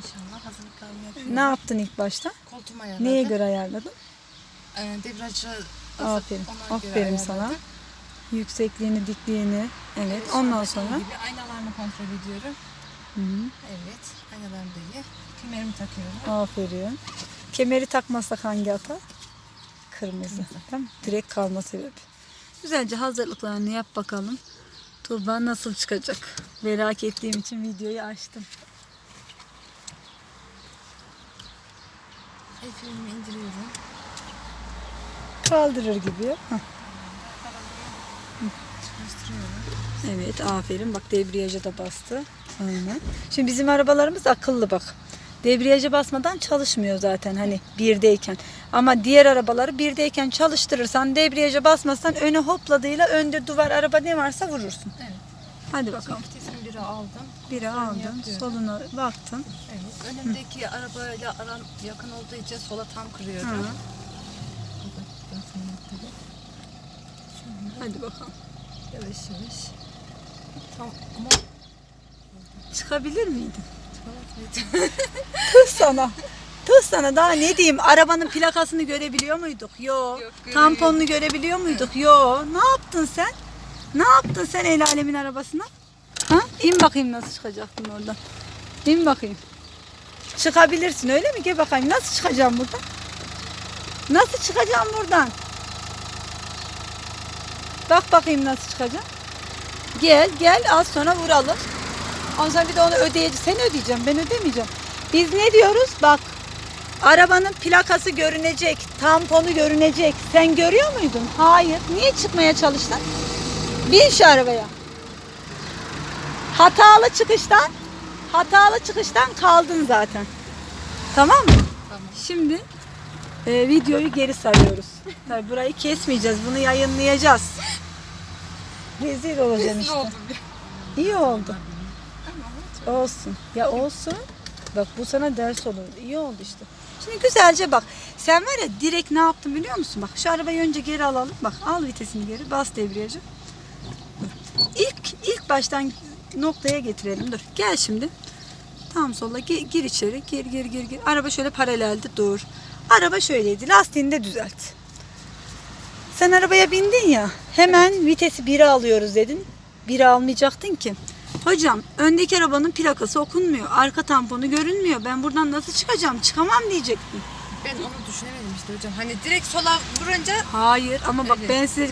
İnşallah hazırlıklarımı yapıyorum. Ne yaptın ilk başta? Koltuğumu ayarladım. Neye göre ayarladın? Ee, debriyajı Aferin. ona göre Aferin sana. ayarladım. Yüksekliğini, dikliğini. Evet. şu Ondan anda sonra. iyi gibi aynalarını kontrol ediyorum. Hı hı. Evet. Aynalarım da iyi. Kemerimi takıyorum. Aferin. Kemeri takmazsak hangi ata? Kırmızı. Mi? Direkt kalma sebebi. Güzelce hazırlıklarını yap bakalım. Tuğba nasıl çıkacak? Merak ettiğim için videoyu açtım. El frenimi indiriyorum. Kaldırır gibi. Çalıştırıyorum. Evet aferin. Bak debriyaja da bastı. Aynen. Şimdi bizim arabalarımız akıllı bak. Debriyaja basmadan çalışmıyor zaten hani birdeyken. Ama diğer arabaları birdeyken çalıştırırsan debriyaja basmazsan öne hopladığıyla önde duvar araba ne varsa vurursun. Evet. Hadi bakalım. Biri aldım. Biri aldın, yapıyorum. soluna baktın. Evet. Önümdeki arabayla aram yakın olduğu için sola tam kırıyorum. Hı. Hadi bakalım. yavaş yavaş. Tam ama Çıkabilir miydin? çıkamadım. Tüh sana. Tüh sana daha ne diyeyim? Arabanın plakasını görebiliyor muyduk? Yo. Yok, Tamponunu görebiliyor muyduk? Yo. Ne yaptın sen? Ne yaptın sen el alemin arabasına? Ha? İn bakayım nasıl çıkacaktın oradan. İn bakayım. Çıkabilirsin öyle mi? Gel bakayım nasıl çıkacağım buradan? Nasıl çıkacağım buradan? Bak bakayım nasıl çıkacağım. Gel gel az sonra vuralım. Ondan sonra bir de onu ödeyeceğiz. Sen ödeyeceğim ben ödemeyeceğim. Biz ne diyoruz? Bak arabanın plakası görünecek. Tamponu görünecek. Sen görüyor muydun? Hayır. Niye çıkmaya çalıştın? Bin şu arabaya. Hatalı çıkıştan hatalı çıkıştan kaldın zaten. Tamam mı? Tamam. Şimdi e, videoyu geri sarıyoruz. Tabii burayı kesmeyeceğiz. Bunu yayınlayacağız. Rezil olacaksın Ne işte. oldu? İyi oldu. Olsun. Ya olsun. Bak bu sana ders olur. İyi oldu işte. Şimdi güzelce bak. Sen var ya direkt ne yaptın biliyor musun? Bak şu arabayı önce geri alalım. Bak al vitesini geri. Bas debriyajı. İlk ilk baştan noktaya getirelim. Dur. Gel şimdi. Tam sola gir, gir içeri. Gir gir gir gir. Araba şöyle paralelde dur. Araba şöyleydi. Lastiğini de düzelt. Sen arabaya bindin ya. Hemen vitesi 1'e alıyoruz dedin. 1'e almayacaktın ki. Hocam öndeki arabanın plakası okunmuyor. Arka tamponu görünmüyor. Ben buradan nasıl çıkacağım? Çıkamam diyecektin. Ben onu düşünemedim işte hocam. Hani direkt sola vurunca Hayır ama bak Evet. ben size